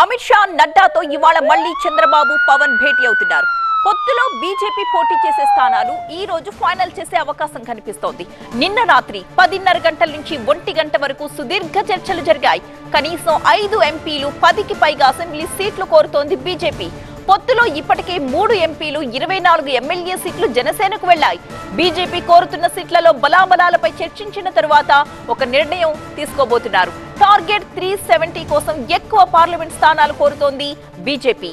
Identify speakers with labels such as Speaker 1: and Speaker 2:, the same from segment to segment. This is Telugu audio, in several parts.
Speaker 1: అమిత్ షా నడ్డాతో ఇవాళ మళ్ళీ చంద్రబాబు పవన్ భేటీ అవుతున్నారు. పొత్తులో బీజేపీ పోటీ చేసే స్థానాలు ఈ రోజు ఫైనల్ చేసే అవకాశం కనిపిస్తోంది. నిన్న రాత్రి పదిన్నర గంటల నుంచి ఒంటి గంట వరకు సుదీర్ఘ చర్చలు జరిగాయి. కనీసం ఐదు ఎంపీలు పదికి పైగా అసెంబ్లీ సీట్లు కోరుతోంది బీజేపీ. పొత్తులో ఇప్పటికే మూడు ఎంపీలు ఇరవై నాలుగు ఎమ్మెల్యే సీట్లు జనసేనకు వెళ్ళాయి బీజేపీ కోరుతున్న సీట్లలో బలాబలాలపై చర్చించిన తరువాత ఒక నిర్ణయం తీసుకోబోతున్నారు. టార్గెట్ త్రీ సెవెంటీ కోసం ఎక్కువ పార్లమెంట్ స్థానాలు కోరుతోంది బీజేపీ.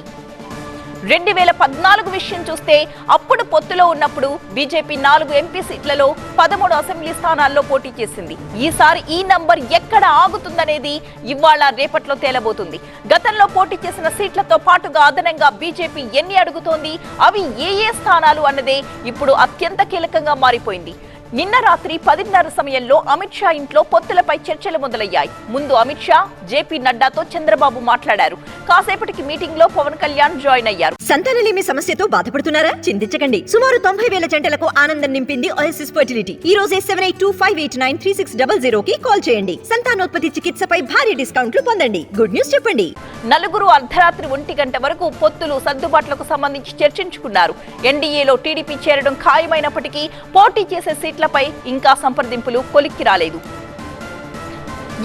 Speaker 1: రెండు వేల పద్నాలుగు విషయం చూస్తే అప్పుడు పొత్తులో ఉన్నప్పుడు బీజేపీ నాలుగు ఎంపీ సీట్లలో పదమూడు అసెంబ్లీ స్థానాల్లో పోటీ చేసింది. ఈసారి ఈ నంబర్ ఎక్కడ ఆగుతుందనేది ఇవాళ రేపట్లో తేలబోతుంది. గతంలో పోటీ చేసిన సీట్లతో పాటుగా అదనంగా బీజేపీ ఎన్ని అడుగుతోంది అవి ఏ ఏ స్థానాలు అన్నదే ఇప్పుడు అత్యంత కీలకంగా మారిపోయింది. నిన్న రాత్రి పదిన్నర సమయంలో అమిత్ షా ఇంట్లో పొత్తులపై చర్చలు మొదలయ్యాయి. ముందు అమిత్ షా జేపీ నడ్డాతో చంద్రబాబు మాట్లాడారు. కాసేపటికి మీటింగ్లో పవన్ కళ్యాణ్ జాయిన్ అయ్యారు.
Speaker 2: సంతానలేమి సమస్యతో బాధపడుతున్నారా? చింతించకండి. సుమారు తొంభై వేల జంటలకు ఆనందం నింపింది ఓఎస్ఎస్ ఫర్టిలిటీ ఈ రోజే seven eight two five eight nine three six double zero కి కాల్ చేయండి. సంతానోత్పత్తి చికిత్సపై భారీ డిస్కౌంట్లు పొందండి. గుడ్ న్యూస్ చెప్పండి.
Speaker 1: నలుగురు అర్ధరాత్రి ఒంటి గంట వరకు పొత్తులు సర్దుబాట్లకు సంబంధించి చర్చించుకున్నారు. ఎన్డీఏలో టీడీపీ చేరడం ఖాయమైనప్పటికీ పోటీ చేసే సీట్లపై ఇంకా సంప్రదింపులు కొలిక్కి రాలేదు.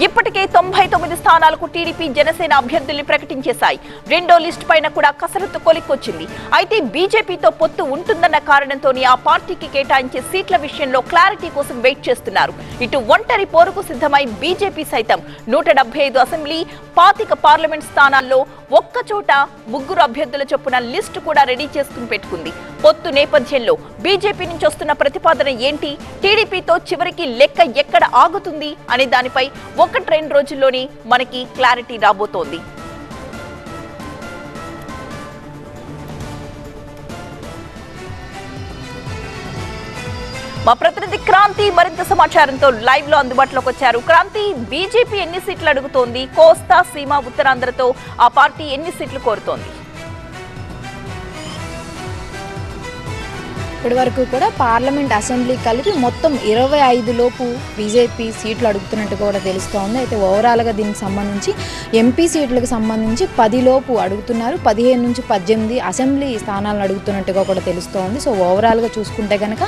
Speaker 1: ఇప్పటికే తొంభై తొమ్మిది స్థానాలకు టీడీపీ జనసేన అభ్యర్థుల్ని ప్రకటించేశాయి. రెండో లిస్ట్ పైన కూడా కసరత్తు కొలిక్కొచ్చింది. అయితే బీజేపీతో పొత్తు ఉంటుందన్న కారణంతోనే ఆ పార్టీకి కేటాయించే సీట్ల విషయంలో క్లారిటీ కోసం వెయిట్ చేస్తున్నారు. ఇటు ఒంటరి పోరుకు సిద్ధమై బీజేపీ సైతం నూట ఐదు అసెంబ్లీ పాతిక పార్లమెంట్ స్థానాల్లో ఒక్కచోట ముగ్గురు అభ్యర్థుల చొప్పున లిస్టు కూడా రెడీ చేసుకుని పెట్టుకుంది. పొత్తు నేపథ్యంలో బీజేపీ నుంచి వస్తున్న ప్రతిపాదన ఏంటి? టీడీపీతో చివరికి లెక్క ఎక్కడ ఆగుతుంది? అనే దానిపై ఒకటి రెండు రోజుల్లోనే మనకి క్లారిటీ రాబోతోంది. మా ప్రతినిధి క్రాంతి మరింత సమాచారంతో లైవ్లో అందుబాటులోకి వచ్చారు. క్రాంతి బీజేపీ ఎన్ని సీట్లు అడుగుతోంది? కోస్తా సీమ ఉత్తరాంధ్రతో ఆ పార్టీ ఎన్ని సీట్లు కోరుతోంది?
Speaker 3: ఇప్పటి వరకు కూడా పార్లమెంట్ అసెంబ్లీ కలిపి మొత్తం ఇరవై ఐదు లోపు బీజేపీ సీట్లు అడుగుతున్నట్టు కూడా తెలుస్తోంది. అయితే ఓవరాల్గా దీనికి సంబంధించి ఎంపీ సీట్లకు సంబంధించి పది లోపు అడుగుతున్నారు. పదిహేను నుంచి పద్దెనిమిది అసెంబ్లీ స్థానాలను అడుగుతున్నట్టుగా కూడా తెలుస్తోంది. సో ఓవరాల్గా చూసుకుంటే కనుక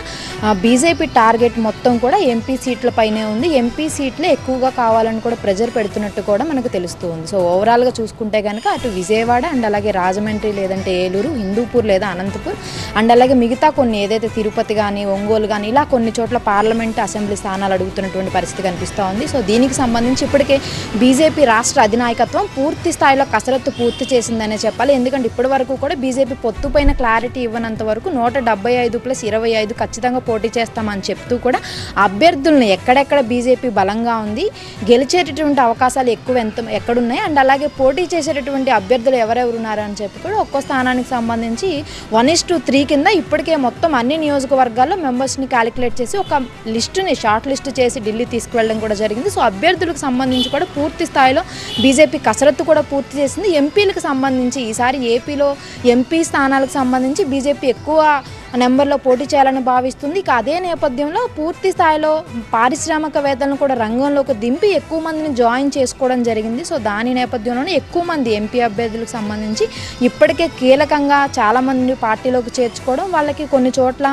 Speaker 3: బీజేపీ టార్గెట్ మొత్తం కూడా ఎంపీ సీట్లపైనే ఉంది. ఎంపీ సీట్లే ఎక్కువగా కావాలని కూడా ప్రెజర్ పెడుతున్నట్టు కూడా మనకు తెలుస్తుంది. సో ఓవరాల్గా చూసుకుంటే కనుక అటు విజయవాడ అండ్ అలాగే రాజమండ్రి లేదంటే ఏలూరు హిందూపూర్ లేదా అనంతపూర్ అండ్ అలాగే మిగతా కొన్ని ఏదైతే తిరుపతి కానీ ఒంగోలు కానీ ఇలా కొన్ని చోట్ల పార్లమెంట్ అసెంబ్లీ స్థానాలు అడుగుతున్నటువంటి పరిస్థితి కనిపిస్తూ ఉంది. సో దీనికి సంబంధించి ఇప్పటికే బీజేపీ రాష్ట్ర అధినాయకత్వం పూర్తి స్థాయిలో కసరత్తు పూర్తి చేసిందనే చెప్పాలి. ఎందుకంటే ఇప్పటి వరకు కూడా బీజేపీ పొత్తుపైన క్లారిటీ ఇవ్వనంత వరకు నూట డెబ్బై ఐదు ప్లస్ ఇరవై ఐదు ఖచ్చితంగా పోటీ చేస్తామని చెప్తూ కూడా అభ్యర్థులను ఎక్కడెక్కడ బీజేపీ బలంగా ఉంది గెలిచేటటువంటి అవకాశాలు ఎక్కువ ఎంత ఎక్కడున్నాయి అండ్ అలాగే పోటీ చేసేటటువంటి అభ్యర్థులు ఎవరెవరు ఉన్నారని చెప్పి కూడా ఒక్కో స్థానానికి సంబంధించి వన్ ఇస్ టు త్రీ కింద ఇప్పటికే మొత్తం మొత్తం అన్ని నియోజకవర్గాల్లో మెంబర్స్ని క్యాలిక్యులేట్ చేసి ఒక లిస్టుని షార్ట్ లిస్ట్ చేసి ఢిల్లీ తీసుకువెళ్ళడం కూడా జరిగింది. సో అభ్యర్థులకు సంబంధించి కూడా పూర్తి స్థాయిలో బీజేపీ కసరత్తు కూడా పూర్తి చేసింది. ఎంపీలకు సంబంధించి ఈసారి ఏపీలో ఎంపీ స్థానాలకు సంబంధించి బీజేపీ ఎక్కువ నెంబర్లో పోటీ చేయాలని భావిస్తుంది. ఇక అదే నేపథ్యంలో పూర్తి స్థాయిలో పారిశ్రామికవేత్తలను కూడా రంగంలోకి దింపి ఎక్కువ మందిని జాయిన్ చేసుకోవడం జరిగింది. సో దాని నేపథ్యంలోనే ఎక్కువ మంది ఎంపీ అభ్యర్థులకు సంబంధించి ఇప్పటికే కీలకంగా చాలామంది పార్టీలోకి చేర్చుకోవడం వాళ్ళకి కొన్ని చోట్ల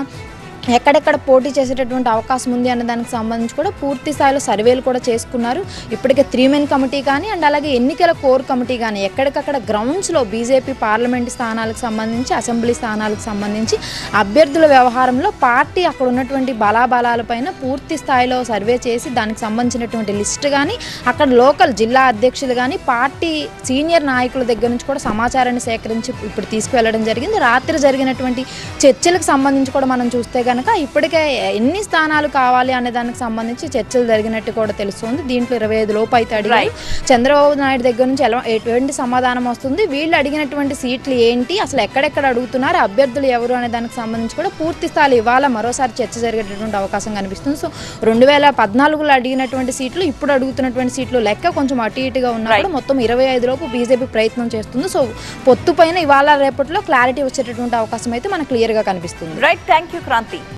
Speaker 3: ఎక్కడెక్కడ పోటీ చేసేటటువంటి అవకాశం ఉంది అన్న దానికి సంబంధించి కూడా పూర్తి స్థాయిలో సర్వేలు కూడా చేసుకున్నారు. ఇప్పటికే త్రీ మెన్ కమిటీ కానీ అండ్ అలాగే ఎన్నికల కోర్ కమిటీ కానీ ఎక్కడికక్కడ గ్రౌండ్స్లో బీజేపీ పార్లమెంట్ స్థానాలకు సంబంధించి అసెంబ్లీ స్థానాలకు సంబంధించి అభ్యర్థుల వ్యవహారంలో పార్టీ అక్కడ ఉన్నటువంటి బలాబలాలపైన పూర్తి స్థాయిలో సర్వే చేసి దానికి సంబంధించినటువంటి లిస్ట్ కానీ అక్కడ లోకల్ జిల్లా అధ్యక్షులు కానీ పార్టీ సీనియర్ నాయకుల దగ్గర నుంచి కూడా సమాచారాన్ని సేకరించి ఇప్పుడు తీసుకువెళ్ళడం జరిగింది. రాత్రి జరిగినటువంటి చర్చలకు సంబంధించి కూడా మనం చూస్తే కనుక ఇప్పటికే ఎన్ని స్థానాలు కావాలి అనే దానికి సంబంధించి చర్చలు జరిగినట్టు కూడా తెలుస్తుంది. దీంట్లో ఇరవై ఐదు లోపు అయితే అడిగారు. చంద్రబాబు నాయుడు దగ్గర నుంచి ఎలా ఎటువంటి సమాధానం వస్తుంది? వీళ్ళు అడిగినటువంటి సీట్లు ఏంటి? అసలు ఎక్కడెక్కడ అడుగుతున్నారు? అభ్యర్థులు ఎవరు అనే దానికి సంబంధించి కూడా పూర్తి స్థాయిలో ఇవాళ మరోసారి చర్చ జరిగేటటువంటి అవకాశం కనిపిస్తుంది. సో రెండు వేల పద్నాలుగులో అడిగినటువంటి సీట్లు ఇప్పుడు అడుగుతున్నటువంటి సీట్లు లెక్క కొంచెం అటు ఇటుగా ఉన్నప్పుడు మొత్తం ఇరవై ఐదు లోపు బీజేపీ ప్రయత్నం చేస్తుంది. సో పొత్తు పైన ఇవాళ రేపట్లో క్లారిటీ వచ్చేటటువంటి అవకాశం అయితే మనకు క్లియర్గా కనిపిస్తుంది.
Speaker 1: Right thank you Kranti